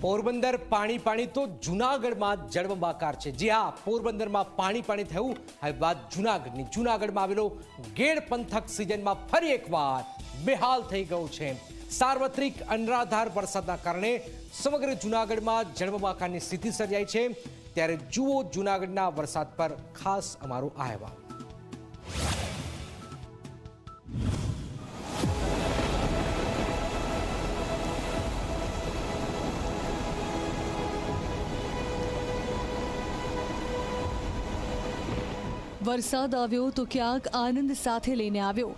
પોરબંદર પાણી પાણી તો જુનાગઢમાં જળબંબાકાર છે. જી હા, પોરબંદરમાં પાણી પાણી થયું. હવે વાત જુનાગઢની. જુનાગઢમાં આવેલો ગેડ પંથક સિઝનમાં ફરી એકવાર બેહાલ થઈ ગયો છે. સાર્વત્રિક અનરાધાર વરસાદના કારણે સમગ્ર જુનાગઢમાં જળબંબાકારની સ્થિતિ સર્જાઈ છે. ત્યારે જુઓ જુનાગઢના વરસાદ પર ખાસ અમારો અહેવાલ. વરસાદ આવ્યો તો ક્યાંક આનંદ સાથે લઈને આવ્યો.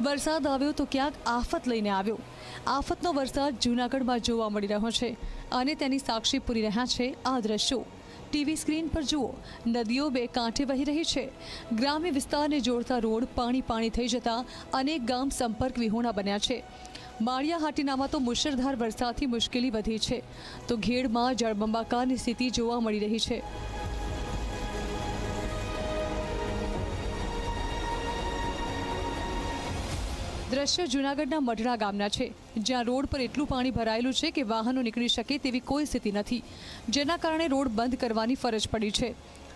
વરસાદ આવ્યો તો ક્યાંક આફત લઈને આવ્યો. આફતનો વરસાદ જૂનાગઢમાં જોવા મળી રહ્યો છે અને તેની સાક્ષી પૂરી રહ્યા છે આ દ્રશ્યો. ટીવી સ્ક્રીન પર જુઓ, નદીઓ બે કાંઠે વહી રહી છે. ગ્રામ્ય વિસ્તારને જોડતા રોડ પાણી પાણી થઈ જતા અનેક ગામ સંપર્ક વિહોણા બન્યા છે. માળિયા હાટીનામાં તો મુશળધાર વરસાદથી મુશ્કેલી વધી છે. તો ઘેડમાં જળબંબાકારની સ્થિતિ જોવા મળી રહી છે. દ્રશ્ય જૂનાગઢના મઢડા ગામના છે, જ્યાં રોડ પર એટલું પાણી ભરાયેલું છે કે વાહનો નીકળી શકે તેવી કોઈ સ્થિતિ નથી. જેના કારણે રોડ બંધ કરવાની ફરજ પડી છે.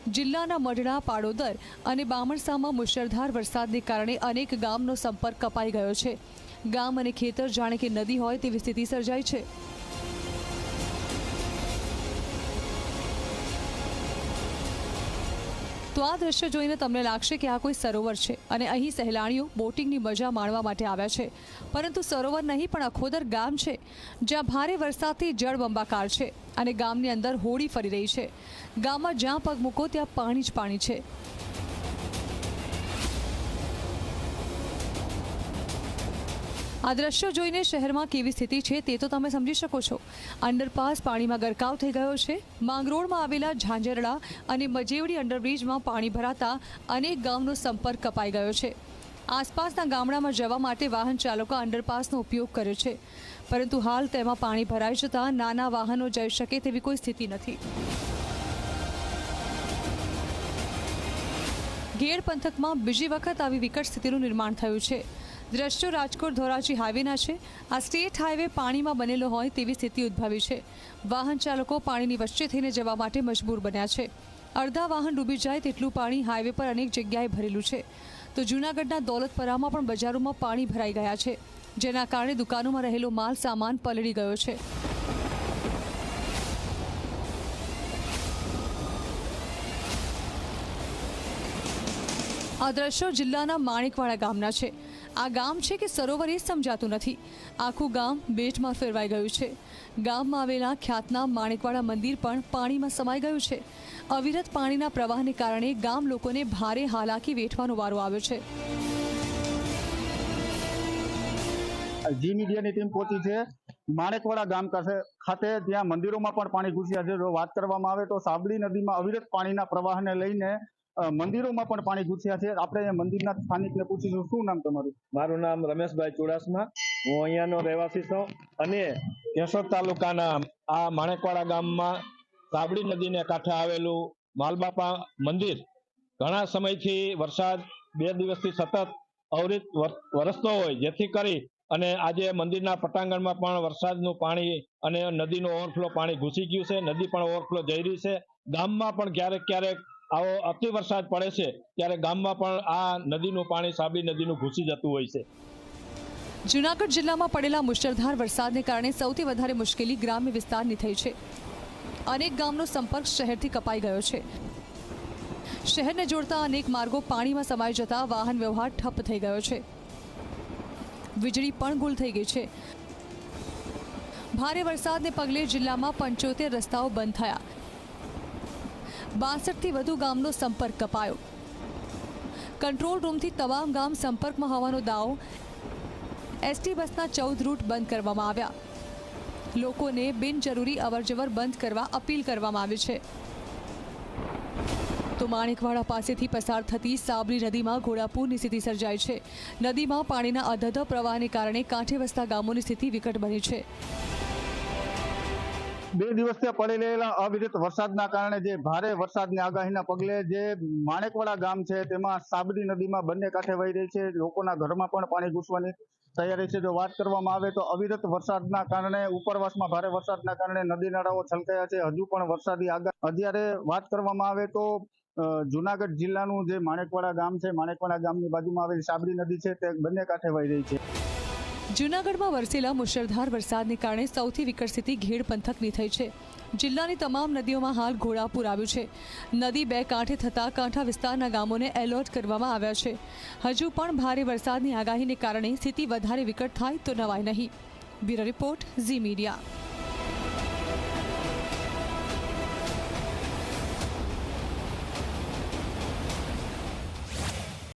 જિલ્લાના મઢડા, પાડોદર અને બામણસામાં મુશળધાર વરસાદને કારણે અનેક ગામનો સંપર્ક કપાઈ ગયો છે. ગામ અને ખેતર જાણે કે નદી હોય તેવી સ્થિતિ સર્જાઈ છે. તો આ દ્રશ્ય જોઈને તમને લાગશે કે આ કોઈ સરોવર છે અને અહીં સહેલાણીઓ બોટિંગની મજા માણવા માટે આવ્યા છે. પરંતુ સરોવર નહીં, પણ અખોદર ગામ છે, જ્યાં ભારે વરસાદથી જળબંબાકાર છે અને ગામની અંદર હોડી ફરી રહી છે. ગામમાં જ્યાં પગ મૂકો, ત્યાં પાણી જ પાણી છે. આ દ્રશ્યો જોઈને શહેરમાં કેવી સ્થિતિ છે તે તો તમે સમજી શકો છો. અંડરપાસ પાણીમાં ગરકાવ થઈ ગયો છે. માંગરોળમાં આવેલા ઝાંઝરડા અને મજેવડી અંડરબ્રિજમાં પાણી ભરાતા અનેક ગામનો સંપર્ક કપાઈ ગયો છે. આસપાસના ગામડામાં જવા માટે વાહન ચાલકો અંડરપાસનો ઉપયોગ કરે છે. પરંતુ હાલ તેમાં પાણી ભરાઈ જતાં નાના વાહનો જઈ શકે તેવી કોઈ સ્થિતિ નથી. ઘેડ પંથકમાં બીજી વખત આવી વિકટ સ્થિતિનું નિર્માણ થયું છે. દ્રશ્યો રાજકોટ ધોરાજી હાઈવેના છે. આ સ્ટેટ હાઈવે પાણીમાં બનેલો હોય તેવી સ્થિતિ ઉદ્ભવી છે. વાહન ચાલકો પાણીની વચ્ચે થઈને જવા માટે મજબૂર બન્યા છે. અડધા વાહન ડૂબી જાય તેટલું પાણી હાઈવે પર અનેક જગ્યાએ ભરેલું છે. તો જૂનાગઢના દોલતપરામાં પણ બજારોમાં પાણી ભરાઈ ગયા છે. જેના કારણે દુકાનોમાં રહેલો માલ સામાન પલળી ગયો છે. આ દ્રશ્યો જિલ્લાના માણેકવાડા ગામના છે. આ ગામ છે કે સરોવર એ સમજાતું નથી. આખું ગામ બેટમાં ફેરવાઈ ગયું છે. ગામમાં આવેલા ખ્યાતનામ માણેકવાડા મંદિર પણ પાણીમાં સમાઈ ગયું છે. અવિરત પાણીના પ્રવાહને કારણે ગામ લોકોને ભારે હાલાકી વેઠવાનો વારો આવ્યો છે. જી મીડિયાની ટીમ પહોંચી છે. માણેકવાડા ગામ ખાતે ત્યાં મંદિરોમાં પણ પાણી ઘૂસ્યા છે. જો વાત કરવામાં આવે તો સાબડી નદીમાં અવિરત પાણીના પ્રવાહને લઈને મંદિરોમાં પણ પાણી ઘૂસ્યા છે. આપણે મંદિરના સ્થાનિકને પૂછીશું, શું નામ તમારું? મારું નામ રમેશભાઈ ચુડાસમા. હું અહીંયાનો રહેવાસી છું અને કેશોદ તાલુકાના આ માણેકવાડા ગામમાં સાબડી નદીને કાંઠે આવેલું માલબાપા મંદિર. ઘણા સમયથી વરસાદ બે દિવસથી સતત અવરિત વરસતો હોય, જેથી કરી અને આજે મંદિરના પટાંગણમાં પણ વરસાદનું પાણી અને નદીનું ઓવરફ્લો પાણી ઘૂસી ગયું છે. નદી પણ ઓવરફ્લો જઈ રહી છે. ગામમાં પણ ક્યારેક ક્યારેક આવો અતિ વરસાદ પડે છે, ત્યારે ગામમાં પણ આ નદીનું પાણી સાબી નદીનું ઘૂસી જતું હોય છે. જૂનાગઢ જિલ્લામાં પડેલા મુશળધાર વરસાદને કારણે સૌથી વધારે મુશ્કેલી ગ્રામ્ય વિસ્તારની થઈ છે. અનેક ગામનો સંપર્ક શહેરથી કપાઈ ગયો છે. શહેરને જોડતા અનેક માર્ગો પાણીમાં સમાઈ જતા વાહન વ્યવહાર ઠપ થઈ ગયો છે. વીજળી પણ ગુલ થઈ ગઈ છે. ભારે વરસાદને પગલે જિલ્લામાં પંચોતેર રસ્તાઓ બંધ થયા. બાસઠથી વધુ ગામનો સંપર્ક કપાયો. કંટ્રોલ રૂમથી તમામ ગામ સંપર્કમાં હોવાનો દાવો એસટી બસના ચૌદ રૂટ બંધ કરવામાં આવ્યા. લોકોને બિનજરૂરી અવરજવર બંધ કરવા અપીલ કરવામાં આવી છે. તો માણેકવાડા પાસેથી પસાર થતી સાબરી નદીમાં ઘોડાપૂરની સ્થિતિ સર્જાઈ છે. નદીમાં પાણીના અધધ પ્રવાહને કારણે કાંઠે વસતા ગામોની સ્થિતિ વિકટ બની છે. બે દિવસથી રહેલા અવિરત વરસાદના કારણે જે ભારે વરસાદની આગાહીના પગલે જે માણેકવાડા ગામ છે, તેમાં સાબરી નદીમાં બંને કાંઠે વહી રહી છે. લોકોના ઘરમાં પણ પાણી ઘૂસવાની તૈયારી છે. જો વાત કરવામાં આવે તો અવિરત વરસાદના કારણે, ઉપરવાસમાં ભારે વરસાદના કારણે નદી નાળાઓ છલકાયા છે. હજુ પણ વરસાદી આગાહી અત્યારે વાત કરવામાં આવે તો જુનાગઢ જિલ્લાનું જે માણેકવાડા ગામ છે, માણેકવાડા ગામની બાજુમાં આવેલી સાબરી નદી છે, તે બંને કાંઠે વહી રહી છે. જૂનાગઢમાં વરસેલા મુશળધાર વરસાદને કારણે સૌથી વિકટ સ્થિતિ ઘેડ પંથકની થઈ છે. જિલ્લાની તમામ નદીઓમાં હાલ ઘોડાપુર આવ્યું છે. નદી બે કાંઠે થતાં કાંઠા વિસ્તારના ગામોને એલર્ટ કરવામાં આવ્યા છે. હજુ પણ ભારે વરસાદની આગાહીને કારણે સ્થિતિ વધારે વિકટ થાય તો નવાય નહીં. Bureau report Zee media.